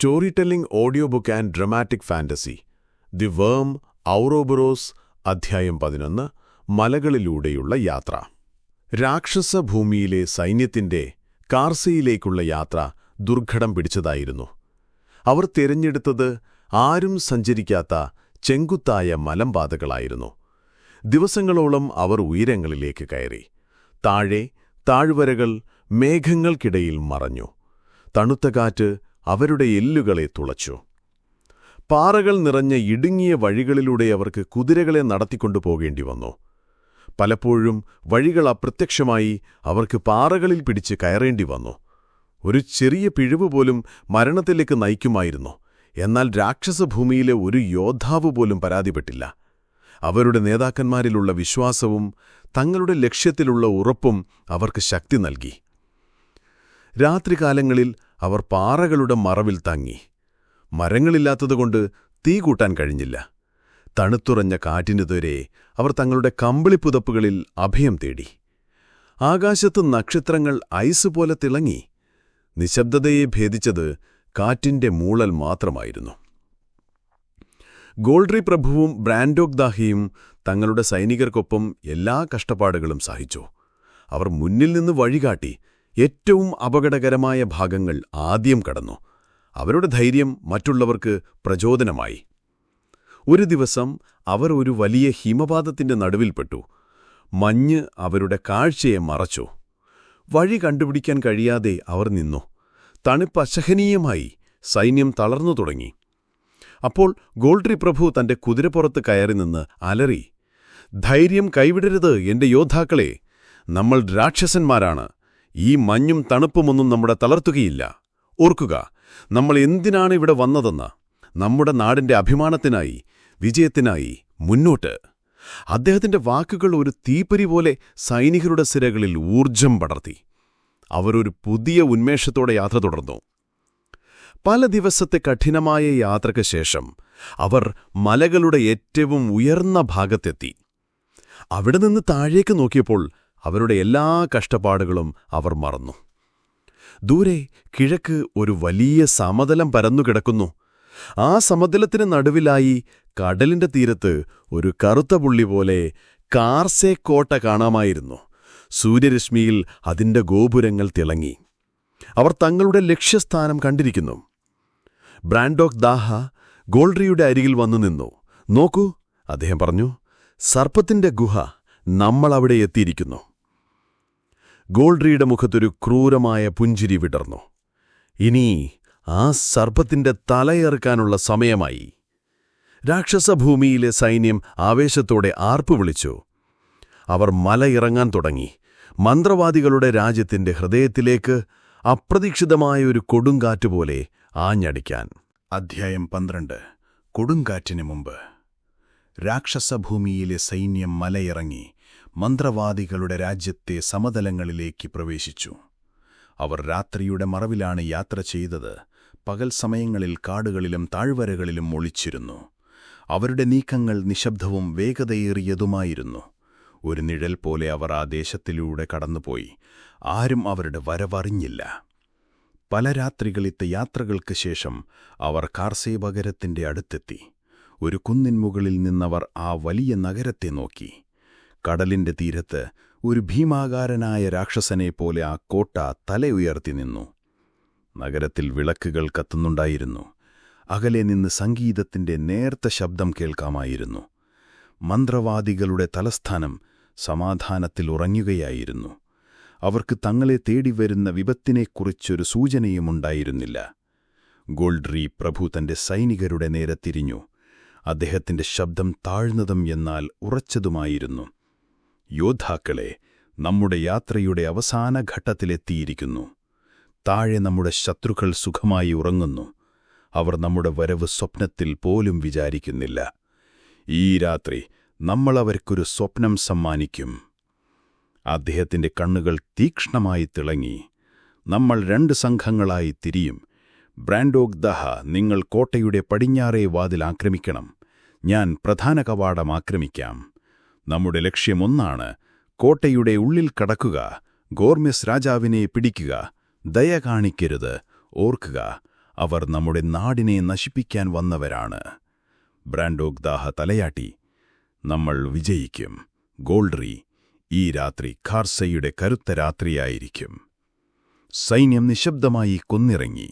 Story telling audio book and dramatic fantasy the worm Ouroboros അധ്യായം പതിനൊന്ന് മലകളിലൂടെയുള്ള യാത്ര. രാക്ഷസഭൂമിയിലെ സൈന്യത്തിന്റെ കാർസയിലേക്കുള്ള യാത്ര ദുർഘടം പിടിച്ചതായിരുന്നു. അവർ തിരഞ്ഞെടുത്തത് ആരും സഞ്ചരിക്കാത്ത ചെങ്കുത്തായ മലമ്പാതകളായിരുന്നു ദിവസങ്ങളോളം അവർ ഉയരങ്ങളിലേക്ക് കയറി. താഴെ താഴ്വരകൾ മേഘങ്ങൾക്കിടയിൽ മറഞ്ഞു. തണുത്ത കാറ്റ് അവരുടെ എല്ലുകളെ തുളച്ചു. പാറകൾ നിറഞ്ഞ ഇടുങ്ങിയ വഴികളിലൂടെ അവർക്ക് കുതിരകളെ നടത്തിക്കൊണ്ടു പോകേണ്ടി വന്നു. പലപ്പോഴും വഴികൾ അപ്രത്യക്ഷമായി അവർക്ക് പാറകളിൽ പിടിച്ച് കയറേണ്ടി വന്നു. ഒരു ചെറിയ പിഴിവ് പോലും മരണത്തിലേക്ക് നയിക്കുമായിരുന്നു. എന്നാൽ രാക്ഷസഭൂമിയിലെ ഒരു യോദ്ധാവ് പോലും പരാതിപ്പെട്ടില്ല. അവരുടെ നേതാക്കന്മാരിലുള്ള വിശ്വാസവും തങ്ങളുടെ ലക്ഷ്യത്തിലുള്ള ഉറപ്പും അവർക്ക് ശക്തി നൽകി. രാത്രികാലങ്ങളിൽ അവർ പാറകളുടെ മറവിൽ തങ്ങി. മരങ്ങളില്ലാത്തതുകൊണ്ട് തീ കൂട്ടാൻ കഴിഞ്ഞില്ല. തണുത്തുറഞ്ഞ കാറ്റിനുതുവരെ അവർ തങ്ങളുടെ കമ്പിളിപ്പുതപ്പുകളിൽ അഭയം തേടി. ആകാശത്ത് നക്ഷത്രങ്ങൾ ഐസ് പോലെ തിളങ്ങി. നിശബ്ദതയെ ഭേദിച്ചത് കാറ്റിന്റെ മൂളൽ മാത്രമായിരുന്നു. ഗോൾഡ്രി പ്രഭുവും ബ്രാൻഡോക് ദാഹിയും തങ്ങളുടെ സൈനികർക്കൊപ്പം എല്ലാ കഷ്ടപ്പാടുകളും സഹിച്ചു. അവർ മുന്നിൽ നിന്ന് വഴികാട്ടി ഏറ്റവും അപകടകരമായ ഭാഗങ്ങൾ ആദ്യം കടന്നു. അവരുടെ ധൈര്യം മറ്റുള്ളവർക്ക് പ്രചോദനമായി. ഒരു ദിവസം അവർ ഒരു വലിയ ഹിമപാതത്തിന്റെ നടുവിൽപ്പെട്ടു. മഞ്ഞ് അവരുടെ കാഴ്ചയെ മറച്ചു. വഴി കണ്ടുപിടിക്കാൻ കഴിയാതെ അവർ നിന്നു. തണുപ്പ് അസഹനീയമായി. സൈന്യം തളർന്നു തുടങ്ങി. അപ്പോൾ ഗോൾട്രി പ്രഭു തന്റെ കുതിരപ്പുറത്ത് കയറി നിന്ന് അലറി ധൈര്യം കൈവിടരുത് എന്റെ യോദ്ധാക്കളെ. നമ്മൾ രാക്ഷസന്മാരാണ്. ഈ മഞ്ഞും തണുപ്പുമൊന്നും നമ്മുടെ തളർത്തുകയില്ല. ഓർക്കുക നമ്മൾ എന്തിനാണ് ഇവിടെ വന്നതെന്ന് നമ്മുടെ നാടിന്റെ അഭിമാനത്തിനായി വിജയത്തിനായി മുന്നോട്ട്. അദ്ദേഹത്തിന്റെ വാക്കുകൾ ഒരു തീപ്പരി പോലെ സൈനികരുടെ സിരകളിൽ ഊർജം പടർത്തി. അവരൊരു പുതിയ ഉന്മേഷത്തോടെ യാത്ര തുടർന്നു. പല ദിവസത്തെ കഠിനമായ യാത്രയ്ക്ക് ശേഷം അവർ മലകളുടെ ഏറ്റവും ഉയർന്ന ഭാഗത്തെത്തി. അവിടെ നിന്ന് താഴേക്ക് നോക്കിയപ്പോൾ അവരുടെ എല്ലാ കഷ്ടപ്പാടുകളും അവർ മറന്നു. ദൂരെ കിഴക്ക് ഒരു വലിയ സമതലം പരന്നുകിടക്കുന്നു ആ സമതലത്തിന് നടുവിലായി കടലിന്റെ തീരത്ത് ഒരു കറുത്ത പുള്ളി പോലെ കാർസെ കോട്ട കാണാമായിരുന്നു. സൂര്യരശ്മിയിൽ അതിന്റെ ഗോപുരങ്ങൾ തിളങ്ങി. അവർ തങ്ങളുടെ ലക്ഷ്യസ്ഥാനം കണ്ടിരിക്കുന്നു. ബ്രാൻഡോക് ദാഹ ഗോൾഡ്രിയുടെ അരികിൽ വന്നു നിന്നു. നോക്കൂ അദ്ദേഹം പറഞ്ഞു സർപ്പത്തിന്റെ ഗുഹ നമ്മളവിടെ എത്തിയിരിക്കുന്നു. ഗോൾഡ്രിയുടെ മുഖത്തൊരു ക്രൂരമായ പുഞ്ചിരി വിടർന്നു. ഇനി ആ സർപ്പത്തിന്റെ തലയെറുക്കാനുള്ള സമയമായി. രാക്ഷസഭൂമിയിലെ സൈന്യം ആവേശത്തോടെ ആർപ്പു വിളിച്ചു. അവർ മലയിറങ്ങാൻ തുടങ്ങി. മന്ത്രവാദികളുടെ രാജ്യത്തിന്റെ ഹൃദയത്തിലേക്ക് അപ്രതീക്ഷിതമായ ഒരു കൊടുങ്കാറ്റുപോലെ ആഞ്ഞടിക്കാൻ. അധ്യായം പന്ത്രണ്ട്. കൊടുങ്കാറ്റിന് മുമ്പ്. രാക്ഷസഭൂമിയിലെ സൈന്യം മലയിറങ്ങി. മന്ത്രവാദികളുടെ രാജ്യത്തെ സമതലങ്ങളിലേക്ക് പ്രവേശിച്ചു. അവർ രാത്രിയുടെ മറവിലാണ് യാത്ര ചെയ്തത്. പകൽ സമയങ്ങളിൽ കാടുകളിലും താഴ്വരകളിലും ഒളിച്ചിരുന്നു. അവരുടെ നീക്കങ്ങൾ നിശബ്ദവും വേഗതയേറിയതുമായിരുന്നു. ഒരു നിഴൽ പോലെ അവർ ആ ദേശത്തിലൂടെ കടന്നുപോയി. ആരും അവരുടെ വരവറിഞ്ഞില്ല. പല രാത്രികളിത്തെ യാത്രകൾക്ക് ശേഷം അവർ കാർസേപകരത്തിന്റെ അടുത്തെത്തി. ഒരു കുന്നിൻ മുകളിൽ നിന്നവർ ആ വലിയ നഗരത്തെ നോക്കി. കടലിന്റെ തീരത്ത് ഒരു ഭീമാകാരനായ രാക്ഷസനെ പോലെ ആ കോട്ട തലയുയർത്തി നിന്നു. നഗരത്തിൽ വിളക്കുകൾ കത്തുന്നുണ്ടായിരുന്നു. അകലെ നിന്ന് സംഗീതത്തിന്റെ നേർത്ത ശബ്ദം കേൾക്കാമായിരുന്നു. മന്ത്രവാദികളുടെ തലസ്ഥാനം സമാധാനത്തിൽ ഉറങ്ങുകയായിരുന്നു. അവർക്ക് തങ്ങളെ തേടി വരുന്ന വിപത്തിനെക്കുറിച്ചൊരു സൂചനയുമുണ്ടായിരുന്നില്ല ഗോൾഡ്രി പ്രഭു തന്റെ സൈനികരുടെ നേരെ തിരിഞ്ഞു. അദ്ദേഹത്തിന്റെ ശബ്ദം താഴ്ന്നതും എന്നാൽ ഉറച്ചതുമായിരുന്നു. യോദ്ധാക്കളെ നമ്മുടെ യാത്രയുടെ അവസാന ഘട്ടത്തിലെത്തിയിരിക്കുന്നു. താഴെ നമ്മുടെ ശത്രുക്കൾ സുഖമായി ഉറങ്ങുന്നു. അവർ നമ്മുടെ വരവ് സ്വപ്നത്തിൽ പോലും വിചാരിക്കുന്നില്ല. ഈ രാത്രി നമ്മൾ അവർക്കൊരു സ്വപ്നം സമ്മാനിക്കും. അദ്ദേഹത്തിന്റെ കണ്ണുകൾ തീക്ഷ്ണമായി തിളങ്ങി. നമ്മൾ രണ്ട് സംഘങ്ങളായി തിരിയും. ബ്രാൻഡോഗ് ദഹ നിങ്ങൾ കോട്ടയുടെ പടിഞ്ഞാറേ വാതിൽ ആക്രമിക്കണം. ഞാൻ പ്രധാന കവാടം ആക്രമിക്കാം. നമ്മുടെ ലക്ഷ്യമൊന്നാണ് കോട്ടയുടെ ഉള്ളിൽ കടക്കുക ഗോർമെസ് രാജാവിനെ പിടിക്കുക ദയ കാണിക്കരുത് ഓർക്കുക അവർ നമ്മുടെ നാടിനെ നശിപ്പിക്കാൻ വന്നവരാണ്. ബ്രാൻഡോക് ദാഹ തലയാട്ടി നമ്മൾ വിജയിക്കും. ഗോൾഡ്രി ഈ രാത്രി ഖാർസയുടെ കരുത്ത രാത്രിയായിരിക്കും. സൈന്യം നിശബ്ദമായി കൊന്നിറങ്ങി.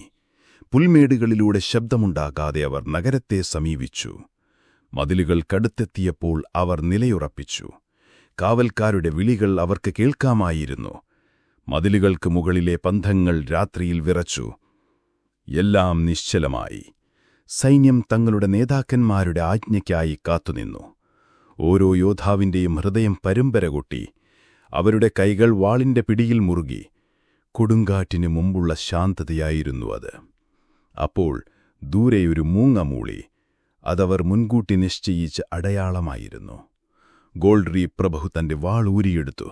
പുൽമേടുകളിലൂടെ ശബ്ദമുണ്ടാകാതെ അവർ നഗരത്തെ സമീപിച്ചു. മതിലുകൾ കടുത്തെത്തിയപ്പോൾ അവർ നിലയുറപ്പിച്ചു. കാവൽക്കാരുടെ വിളികൾ അവർക്ക് കേൾക്കാമായിരുന്നു. മതിലുകൾക്ക് മുകളിലെ പന്തങ്ങൾ രാത്രിയിൽ വിറച്ചു. എല്ലാം നിശ്ചലമായി. സൈന്യം തങ്ങളുടെ നേതാക്കന്മാരുടെ ആജ്ഞയ്ക്കായി കാത്തുനിന്നു. ഓരോ യോദ്ധാവിന്റെയും ഹൃദയം പരമ്പര കൊട്ടി. അവരുടെ കൈകൾ വാളിന്റെ പിടിയിൽ മുറുകി. കൊടുങ്കാറ്റിനു മുമ്പുള്ള ശാന്തതയായിരുന്നു അത്. അപ്പോൾ ദൂരെയൊരു മൂങ്ങ മൂളി. അതവർ മുൻകൂട്ടി നിശ്ചയിച്ച അടയാളമായിരുന്നു. ഗോൾഡ്രി പ്രഭു തന്റെ വാൾ ഊരിയെടുത്തു.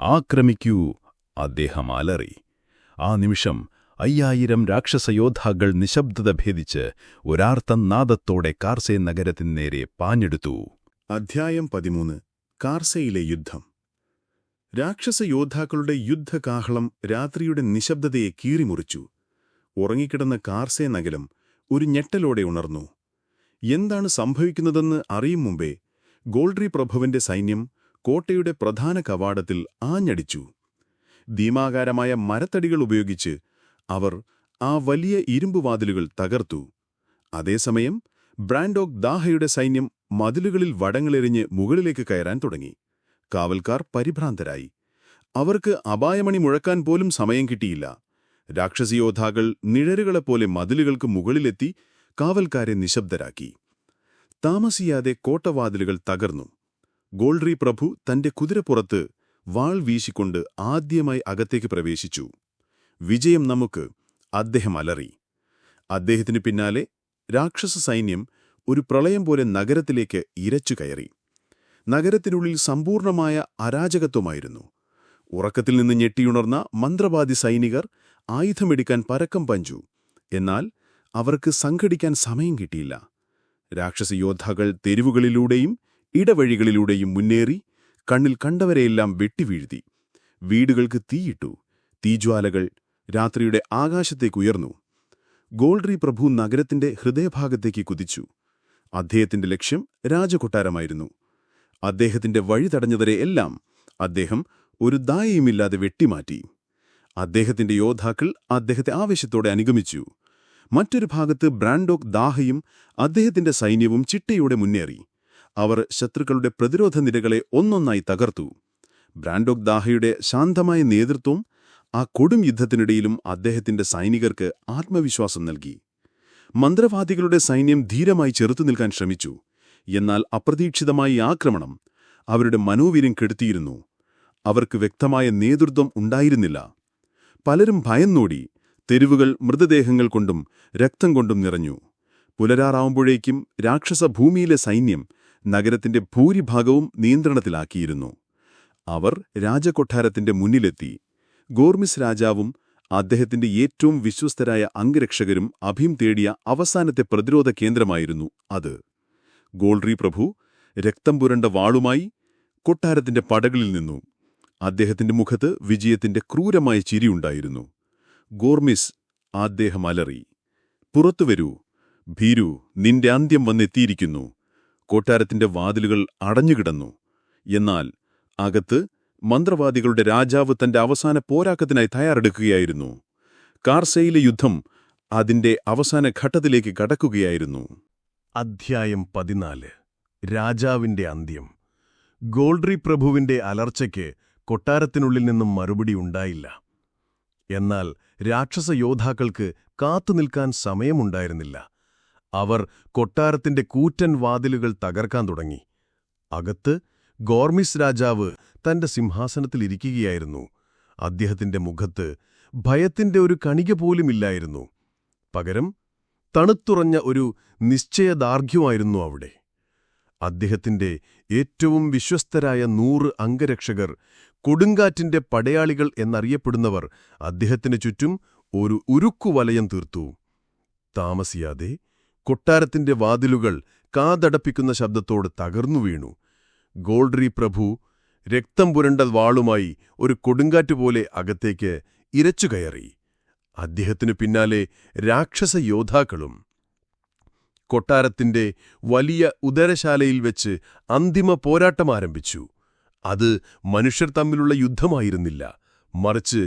ആക്രമിക്കൂ അദ്ദേഹം അലറി. ആ നിമിഷം അയ്യായിരം രാക്ഷസയോദ്ധാക്കൾ നിശബ്ദത ഭേദിച്ച് ഒരാർത്തം നാദത്തോടെ കാർസേ നഗരത്തിൻ നേരെ പാഞ്ഞെടുത്തു. അധ്യായം പതിമൂന്ന്. കാർസയിലെ യുദ്ധം. രാക്ഷസയോദ്ധാക്കളുടെ യുദ്ധകാഹളം രാത്രിയുടെ നിശബ്ദതയെ കീറിമുറിച്ചു. ഉറങ്ങിക്കിടന്ന കാർസേ നഗരം ഒരു ഞെട്ടലോടെ ഉണർന്നു. എന്താണ് സംഭവിക്കുന്നതെന്ന് അറിയും മുമ്പേ ഗോൾഡ്രി പ്രഭുവിന്റെ സൈന്യം കോട്ടയുടെ പ്രധാന കവാടത്തിൽ ആഞ്ഞടിച്ചു. ഭീമാകാരമായ മരത്തടികൾ ഉപയോഗിച്ച് അവർ ആ വലിയ ഇരുമ്പുവാതിലുകൾ തകർത്തു. അതേസമയം ബ്രാൻഡോക് ദാഹയുടെ സൈന്യം മതിലുകളിൽ വടങ്ങളെറിഞ്ഞ് മുകളിലേക്ക് കയറാൻ തുടങ്ങി. കാവൽക്കാർ പരിഭ്രാന്തരായി. അവർക്ക് അപായമണി മുഴക്കാൻ പോലും സമയം കിട്ടിയില്ല. രാക്ഷസിയോദ്ധാക്കൾ നിഴലുകളെപ്പോലെ മതിലുകൾക്ക് മുകളിലെത്തി കാവൽക്കാരെ നിശബ്ദരാക്കി. താമസിയാതെ കോട്ടവാതിലുകൾ തകർന്നു. ഗോൾഡ്രി പ്രഭു തന്റെ കുതിരപ്പുറത്ത് വാൾ വീശിക്കൊണ്ട് ആദ്യമായി അകത്തേക്ക് പ്രവേശിച്ചു. വിജയം നമുക്ക് അദ്ദേഹം അലറി. അദ്ദേഹത്തിനു പിന്നാലെ രാക്ഷസ സൈന്യം ഒരു പ്രളയം പോലെ നഗരത്തിലേക്ക് ഇരച്ചു കയറി. നഗരത്തിനുള്ളിൽ സമ്പൂർണമായ അരാജകത്വമായിരുന്നു. ഉറക്കത്തിൽ നിന്ന് ഞെട്ടിയുണർന്ന മന്ത്രവാദി സൈനികർ ആയുധമെടുക്കാൻ പരക്കം പഞ്ചു. എന്നാൽ അവർക്ക് സംഘടിക്കാൻ സമയം കിട്ടിയില്ല. രാക്ഷസ യോദ്ധാക്കൾ തെരുവുകളിലൂടെയും ഇടവഴികളിലൂടെയും മുന്നേറി കണ്ണിൽ കണ്ടവരെയെല്ലാം വെട്ടിവീഴ്ത്തി. വീടുകൾക്ക് തീയിട്ടു. തീജ്വാലകൾ രാത്രിയുടെ ആകാശത്തേക്കുയർന്നു. ഗോൾഡ്രി പ്രഭു നഗരത്തിന്റെ ഹൃദയഭാഗത്തേക്ക് കുതിച്ചു. അദ്ദേഹത്തിന്റെ ലക്ഷ്യം രാജകൊട്ടാരമായിരുന്നു. അദ്ദേഹത്തിന്റെ വഴി തടഞ്ഞവരെ എല്ലാം അദ്ദേഹം ഒരു ദായയുമില്ലാതെ വെട്ടിമാറ്റി. അദ്ദേഹത്തിന്റെ യോദ്ധാക്കൾ അദ്ദേഹത്തെ ആവേശത്തോടെ അനുഗമിച്ചു. മറ്റൊരു ഭാഗത്ത് ബ്രാൻഡോക് ദാഹയും അദ്ദേഹത്തിന്റെ സൈന്യവും ചിട്ടയോടെ മുന്നേറി. അവർ ശത്രുക്കളുടെ പ്രതിരോധ നിരകളെ ഒന്നൊന്നായി തകർത്തു. ബ്രാൻഡോക് ദാഹയുടെ ശാന്തമായ നേതൃത്വം ആ കൊടും യുദ്ധത്തിനിടയിലും അദ്ദേഹത്തിന്റെ സൈനികർക്ക് ആത്മവിശ്വാസം നൽകി. മന്ത്രവാദികളുടെ സൈന്യം ധീരമായി ചെറുത്തുനിൽക്കാൻ ശ്രമിച്ചു. എന്നാൽ അപ്രതീക്ഷിതമായ ആക്രമണം അവരുടെ മനോവീര്യം കെടുത്തിയിരുന്നു. അവർക്ക് വ്യക്തമായ നേതൃത്വം ഉണ്ടായിരുന്നില്ല. പലരും ഭയന്നോടി. തെരുവുകൾ മൃതദേഹങ്ങൾ കൊണ്ടും രക്തം കൊണ്ടും നിറഞ്ഞു. പുലരാറാവുമ്പോഴേക്കും രാക്ഷസ ഭൂമിയിലെ സൈന്യം നഗരത്തിന്റെ ഭൂരിഭാഗവും നിയന്ത്രണത്തിലാക്കിയിരുന്നു. അവർ രാജകൊട്ടാരത്തിന്റെ മുന്നിലെത്തി. ഗോർമിസ് രാജാവും അദ്ദേഹത്തിന്റെ ഏറ്റവും വിശ്വസ്തരായ അംഗരക്ഷകരും അഭയം തേടിയ അവസാനത്തെ പ്രതിരോധ കേന്ദ്രമായിരുന്നു അത്. ഗോൾറി പ്രഭു രക്തം പുരണ്ട വാളുമായി കൊട്ടാരത്തിന്റെ പടകളിൽ നിന്നു. അദ്ദേഹത്തിന്റെ മുഖത്ത് വിജയത്തിന്റെ ക്രൂരമായ ചിരിയുണ്ടായിരുന്നു. ഗോർമിസ് അദ്ദേഹം അലറി പുറത്തുവരൂ ഭീരു നിന്റെ അന്ത്യം വന്നെത്തിയിരിക്കുന്നു. കൊട്ടാരത്തിന്റെ വാതിലുകൾ അടഞ്ഞുകിടന്നു. എന്നാൽ അകത്ത് മന്ത്രവാദികളുടെ രാജാവ് തന്റെ അവസാന പോരാക്കത്തിനായി തയ്യാറെടുക്കുകയായിരുന്നു. കാർസയിലെ യുദ്ധം അതിന്റെ അവസാന ഘട്ടത്തിലേക്ക് കടക്കുകയായിരുന്നു. അധ്യായം പതിനാല്. രാജാവിന്റെ അന്ത്യം. ഗോൾഡ്രി പ്രഭുവിന്റെ അലർച്ചയ്ക്ക് കൊട്ടാരത്തിനുള്ളിൽ നിന്നും മറുപടി ഉണ്ടായില്ല. എന്നാൽ രാക്ഷസ യോദ്ധാക്കൾക്ക് കാത്തുനിൽക്കാൻ സമയമുണ്ടായിരുന്നില്ല. അവർ കൊട്ടാരത്തിന്റെ കൂറ്റൻ വാതിലുകൾ തകർക്കാൻ തുടങ്ങി. അകത്ത് ഗോർമിസ് രാജാവ് തന്റെ സിംഹാസനത്തിലിരിക്കുകയായിരുന്നു അദ്ദേഹത്തിന്റെ മുഖത്ത് ഭയത്തിന്റെ ഒരു കണിക പോലുമില്ലായിരുന്നു പകരം തണുത്തുറഞ്ഞ ഒരു നിശ്ചയദാർഘ്യമായിരുന്നു അവിടെ. അദ്ദേഹത്തിന്റെ ഏറ്റവും വിശ്വസ്തരായ നൂറ് അംഗരക്ഷകർ കൊടുങ്കാറ്റിന്റെ പടയാളികൾ എന്നറിയപ്പെടുന്നവർ അദ്ദേഹത്തിന് ചുറ്റും ഒരു ഉരുക്കുവലയം തീർത്തു. താമസിയാതെ കൊട്ടാരത്തിന്റെ വാതിലുകൾ കാതടപ്പിക്കുന്ന ശബ്ദത്തോട് തകർന്നു വീണു. ഗോൾഡ്രി പ്രഭു രക്തം പുരണ്ട വാളുമായി ഒരു കൊടുങ്കാറ്റുപോലെ അകത്തേക്ക് ഇരച്ചുകയറി അദ്ദേഹത്തിനു പിന്നാലെ രാക്ഷസ യോദ്ധാക്കളും കൊട്ടാരത്തിന്റെ വലിയ ഉദരശാലയിൽ വെച്ച് അന്തിമ പോരാട്ടം ആരംഭിച്ചു. അത് മനുഷ്യർ തമ്മിലുള്ള യുദ്ധമായിരുന്നില്ല. മറിച്ച്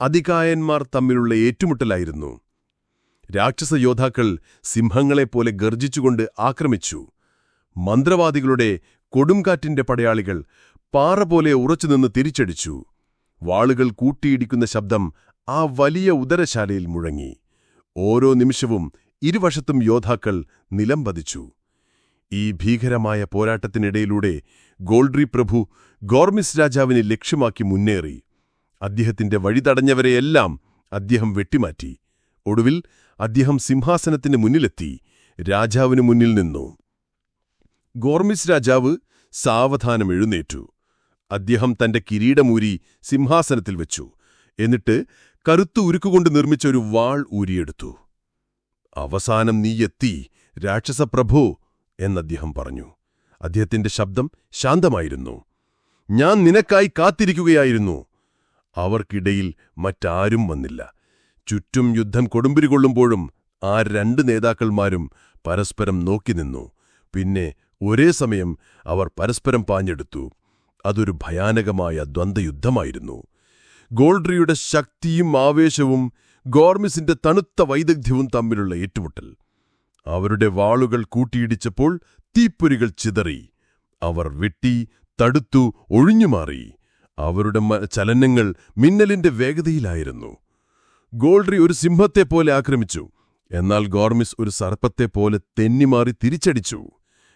അതികായന്മാർ തമ്മിലുള്ള ഏറ്റുമുട്ടലായിരുന്നു. രാക്ഷസ യോദ്ധാക്കൾ സിംഹങ്ങളെപ്പോലെ ഗർജിച്ചുകൊണ്ട് ആക്രമിച്ചു. മന്ത്രവാദികളുടെ കൊടുംകാറ്റിന്റെ പടയാളികൾ പാറ പോലെ ഉറച്ചുനിന്ന് തിരിച്ചടിച്ചു. വാളുകൾ കൂട്ടിയിടിക്കുന്ന ശബ്ദം ആ വലിയ ഉദരശാലയിൽ മുഴങ്ങി. ഓരോ നിമിഷവും ഇരുവശത്തും യോദ്ധാക്കൾ നിലംപതിച്ചു ഈ ഭീകരമായ പോരാട്ടത്തിനിടയിലൂടെ ഗോൾഡ്രി പ്രഭു ഗോർമിസ് രാജാവിനെ ലക്ഷ്യമാക്കി മുന്നേറി. അദ്ദേഹത്തിന്റെ വഴിതടഞ്ഞവരെയെല്ലാം അദ്ദേഹം വെട്ടിമാറ്റി. ഒടുവിൽ അദ്ദേഹം സിംഹാസനത്തിന് മുന്നിലെത്തി രാജാവിനു മുന്നിൽ നിന്നു. ഗോർമിസ് രാജാവ് സാവധാനം എഴുന്നേറ്റു. അദ്ദേഹം തന്റെ കിരീടമൂരി സിംഹാസനത്തിൽ വെച്ചു. എന്നിട്ട് കറുത്തു ഉരുക്കുകൊണ്ട് നിർമ്മിച്ച ഒരു വാൾ ഊരിയെടുത്തു. അവസാനം നീ എത്തി രാക്ഷസപ്രഭു എന്നദ്ദേഹം പറഞ്ഞു. അദ്ദേഹത്തിന്റെ ശബ്ദം ശാന്തമായിരുന്നു. ഞാൻ നിനക്കായി കാത്തിരിക്കുകയായിരുന്നു. അവർക്കിടയിൽ മറ്റാരും വന്നില്ല. ചുറ്റും യുദ്ധം കൊടുമ്പിരി കൊള്ളുമ്പോഴും ആ രണ്ട് നേതാക്കന്മാരും പരസ്പരം നോക്കി നിന്നു. പിന്നെ ഒരേ സമയം അവർ പരസ്പരം പാഞ്ഞെടുത്തു. അതൊരു ഭയാനകമായ ദ്വന്ദ്വയുദ്ധമായിരുന്നു. ഗോൾഡ്രിയുടെ ശക്തിയും ആവേശവും ഗോർമിസിന്റെ തണുത്ത വൈദഗ്ധ്യവും തമ്മിലുള്ള ഏറ്റുമുട്ടൽ. അവരുടെ വാളുകൾ കൂട്ടിയിടിച്ചപ്പോൾ തീപ്പൊരികൾ ചിതറി. അവർ വെട്ടി തടുത്തു ഒഴിഞ്ഞുമാറി. അവരുടെ ചലനങ്ങൾ മിന്നലിന്റെ വേഗതയിലായിരുന്നു. ഗോൾഡ്രി ഒരു സിംഹത്തെപ്പോലെ ആക്രമിച്ചു. എന്നാൽ ഗോർമിസ് ഒരു സർപ്പത്തെപ്പോലെ തെന്നിമാറി തിരിച്ചടിച്ചു.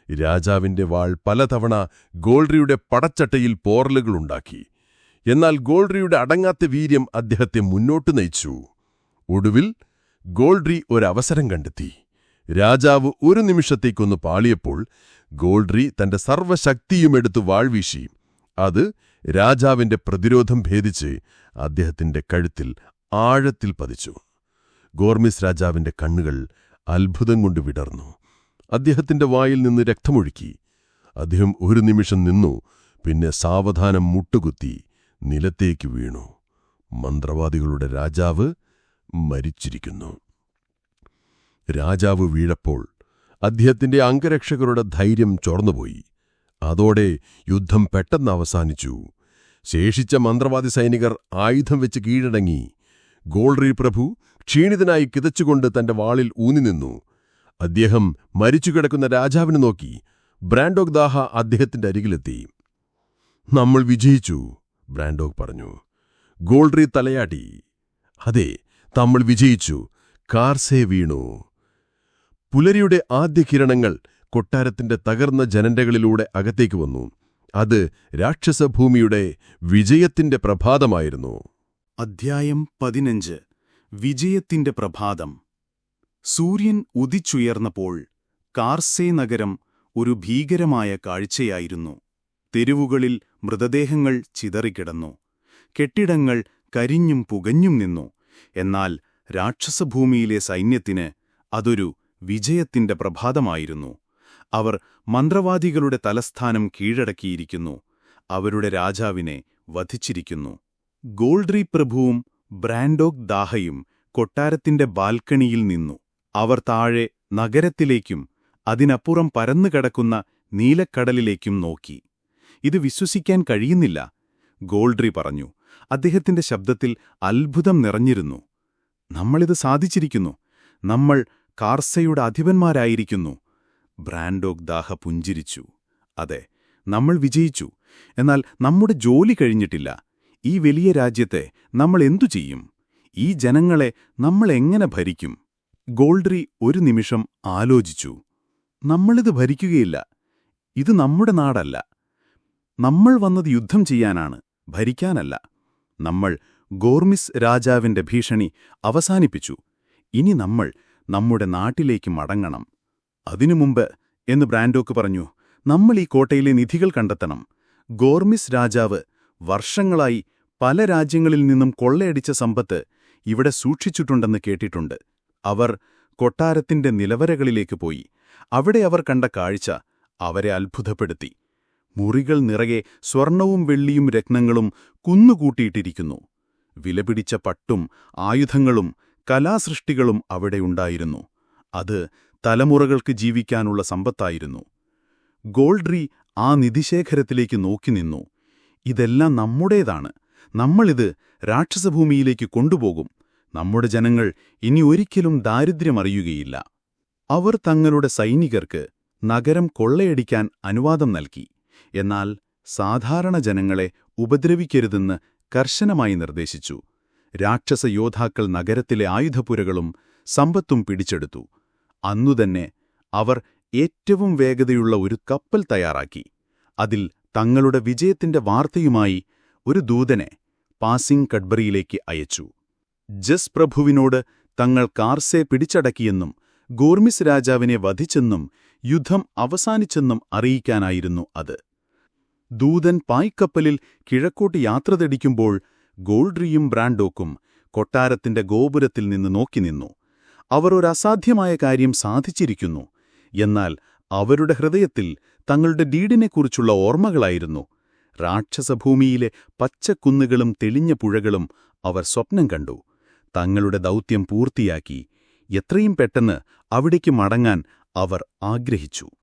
രാജാവിന്റെ വാൾ പലതവണ ഗോൾഡ്രിയുടെ പടച്ചട്ടയിൽ പോറലുകളുണ്ടാക്കി എന്നാൽ ഗോൾഡ്രിയുടെ അടങ്ങാത്ത വീര്യം അദ്ദേഹത്തെ മുന്നോട്ട് നയിച്ചു. ഒടുവിൽ ഗോൾഡ്രി ഒരവസരം കണ്ടെത്തി. രാജാവ് ഒരു നിമിഷത്തേക്കൊന്ന് പാളിയപ്പോൾ ഗോൾഡ്രി തന്റെ സർവശക്തിയുമെടുത്ത് വാൾവീശി അത് രാജാവിന്റെ പ്രതിരോധം ഭേദിച്ച് അദ്ദേഹത്തിന്റെ കഴുത്തിൽ ആഴത്തിൽ പതിച്ചു. ഗോർമിസ് രാജാവിന്റെ കണ്ണുകൾ അത്ഭുതം കൊണ്ട് വിടർന്നു. അദ്ദേഹത്തിന്റെ വായിൽ നിന്ന് രക്തമൊഴുക്കി. അദ്ദേഹം ഒരു നിമിഷം നിന്നു പിന്നെ സാവധാനം മുട്ടുകുത്തി നിലത്തേക്ക് വീണു. മന്ത്രവാദികളുടെ രാജാവ് മരിച്ചിരിക്കുന്നു. രാജാവ് വീഴപ്പോൾ അദ്ദേഹത്തിന്റെ അംഗരക്ഷകരുടെ ധൈര്യം ചോർന്നുപോയി. അതോടെ യുദ്ധം പെട്ടെന്ന് അവസാനിച്ചു. ശേഷിച്ച മന്ത്രവാദി സൈനികർ ആയുധം വെച്ച് കീഴടങ്ങി. ഗോൾറി പ്രഭു ക്ഷീണിതനായി കിതച്ചുകൊണ്ട് തന്റെ വാളിൽ ഊന്നി നിന്നു. അദ്ദേഹം മരിച്ചുകിടക്കുന്ന രാജാവിനെ നോക്കി ബ്രാൻഡോഗ് ദാഹ അദ്ദേഹത്തിന്റെ അരികിലെത്തി. നമ്മൾ വിജയിച്ചു ബ്രാൻഡോഗ് പറഞ്ഞു. ഗോൾറി തലയാട്ടി അതെ നമ്മൾ വിജയിച്ചു. കാർസേ വീണു. പുലരിയുടെ ആദ്യ കിരണങ്ങൾ കൊട്ടാരത്തിന്റെ തകർന്ന ജനന്റകളിലൂടെ അകത്തേക്ക് വന്നു. അത് രാക്ഷസഭൂമിയുടെ വിജയത്തിന്റെ പ്രഭാതമായിരുന്നു. അധ്യായം പതിനഞ്ച്. വിജയത്തിന്റെ പ്രഭാതം. സൂര്യൻ ഉദിച്ചുയർന്നപ്പോൾ കാർസേ നഗരം ഒരു ഭീകരമായ കാഴ്ചയായിരുന്നു. തെരുവുകളിൽ മൃതദേഹങ്ങൾ ചിതറിക്കിടന്നു. കെട്ടിടങ്ങൾ കരിഞ്ഞും പുകഞ്ഞും നിന്നു. എന്നാൽ രാക്ഷസഭൂമിയിലെ സൈന്യത്തിന് അതൊരു വിജയത്തിന്റെ പ്രഭാതമായിരുന്നു. അവർ മന്ത്രവാദികളുടെ തലസ്ഥാനം കീഴടക്കിയിരിക്കുന്നു. അവരുടെ രാജാവിനെ വധിച്ചിരിക്കുന്നു. ഗോൾഡ്രി പ്രഭുവും ബ്രാൻഡോക് ദാഹയും കൊട്ടാരത്തിന്റെ ബാൽക്കണിയിൽ നിന്നു. അവർ താഴെ നഗരത്തിലേക്കും അതിനപ്പുറം പരന്നുകിടക്കുന്ന നീലക്കടലിലേക്കും നോക്കി. ഇത് വിശ്വസിക്കാൻ കഴിയുന്നില്ല ഗോൾഡ്രി പറഞ്ഞു. അദ്ദേഹത്തിന്റെ ശബ്ദത്തിൽ അത്ഭുതം നിറഞ്ഞിരുന്നു. നമ്മളിത് സാധിച്ചിരിക്കുന്നു. നമ്മൾ കാർസയുടെ അധിപന്മാരായിരിക്കുന്നു. ബ്രാൻഡോക് ദാഹ പുഞ്ചിരിച്ചു. അതെ നമ്മൾ വിജയിച്ചു. എന്നാൽ നമ്മുടെ ജോലി കഴിഞ്ഞിട്ടില്ല. ഈ വലിയ രാജ്യത്തെ നമ്മൾ എന്തു ചെയ്യും? ഈ ജനങ്ങളെ നമ്മൾ എങ്ങനെ ഭരിക്കും? ഗോൾഡ്രി ഒരു നിമിഷം ആലോചിച്ചു. നമ്മളിത് ഭരിക്കുകയില്ല. ഇത് നമ്മുടെ നാടല്ല. നമ്മൾ വന്നത് യുദ്ധം ചെയ്യാനാണ്. ഭരിക്കാനല്ല. നമ്മൾ ഗോർമിസ് രാജാവിന്റെ ഭീഷണി അവസാനിപ്പിച്ചു. ഇനി നമ്മൾ നമ്മുടെ നാട്ടിലേക്ക് മടങ്ങണം. അതിനു മുമ്പ് എന്ന് ബ്രാൻഡോക്ക് പറഞ്ഞു നമ്മൾ ഈ കോട്ടയിലെ നിധികൾ കണ്ടെത്തണം. ഗോർമിസ് രാജാവ് വർഷങ്ങളായി പല രാജ്യങ്ങളിൽ നിന്നും കൊള്ളയടിച്ച സമ്പത്ത് ഇവിടെ സൂക്ഷിച്ചിട്ടുണ്ടെന്ന് കേട്ടിട്ടുണ്ട്. അവർ കൊട്ടാരത്തിന്റെ നിലവരകളിലേക്ക് പോയി. അവിടെ അവർ കണ്ട കാഴ്ച അവരെ അത്ഭുതപ്പെടുത്തി. മുറികൾ നിറയെ സ്വർണവും വെള്ളിയും രത്നങ്ങളും കുന്നുകൂട്ടിയിട്ടിരിക്കുന്നു. വിലപിടിച്ച പട്ടും ആയുധങ്ങളും കലാസൃഷ്ടികളും അവിടെയുണ്ടായിരുന്നു അത് തലമുറകൾക്ക് ജീവിക്കാനുള്ള സമ്പത്തായിരുന്നു. ഗോൾഡ്രി ആ നിധിശേഖരത്തിലേക്ക് നോക്കി നിന്നു. ഇതെല്ലാം നമ്മുടേതാണ്. നമ്മളിത് രാക്ഷസഭൂമിയിലേക്ക് കൊണ്ടുപോകും. നമ്മുടെ ജനങ്ങൾ ഇനി ഒരിക്കലും ദാരിദ്ര്യമറിയുകയില്ല. അവർ തങ്ങളുടെ സൈനികർക്ക് നഗരം കൊള്ളയടിക്കാൻ അനുവാദം നൽകി. എന്നാൽ സാധാരണ ജനങ്ങളെ ഉപദ്രവിക്കരുതെന്ന് കർശനമായി നിർദ്ദേശിച്ചു. രാക്ഷസ യോദ്ധാക്കൾ നഗരത്തിലെ ആയുധപുരകളും സമ്പത്തും പിടിച്ചെടുത്തു. അന്നുതന്നെ അവർ ഏറ്റവും വേഗതയുള്ള ഒരു കപ്പൽ തയ്യാറാക്കി. അതിൽ തങ്ങളുടെ വിജയത്തിന്റെ വാർത്തയുമായി ഒരു ദൂതനെ പാസിംഗ് കഡ്ബറിയിലേക്ക് അയച്ചു. ജസ് പ്രഭുവിനോട് തങ്ങൾ കാർസെ പിടിച്ചടക്കിയെന്നും ഗോർമിസ് രാജാവിനെ വധിച്ചെന്നും യുദ്ധം അവസാനിച്ചെന്നും അറിയിക്കാനായിരുന്നു അത്. ദൂതൻ പായ്ക്കപ്പലിൽ കിഴക്കോട്ട് യാത്ര തെടിക്കുമ്പോൾ ഗോൾഡ്രിയും ബ്രാൻഡോക്കും കൊട്ടാരത്തിന്റെ ഗോപുരത്തിൽ നിന്ന് നോക്കി നിന്നു. അവർ ഒരു അസാധ്യമായ കാര്യം സാധിച്ചിരിക്കുന്നു. എന്നാൽ അവരുടെ ഹൃദയത്തിൽ തങ്ങളുടെ ഡീഡിനെക്കുറിച്ചുള്ള ഓർമ്മകളായിരുന്നു. രാക്ഷസഭൂമിയിലെ പച്ചക്കുന്നുകളും തെളിഞ്ഞ പുഴകളും അവർ സ്വപ്നം കണ്ടു. തങ്ങളുടെ ദൗത്യം പൂർത്തിയാക്കി. എത്രയും പെട്ടെന്ന് അവിടേക്ക് മടങ്ങാൻ അവർ ആഗ്രഹിച്ചു.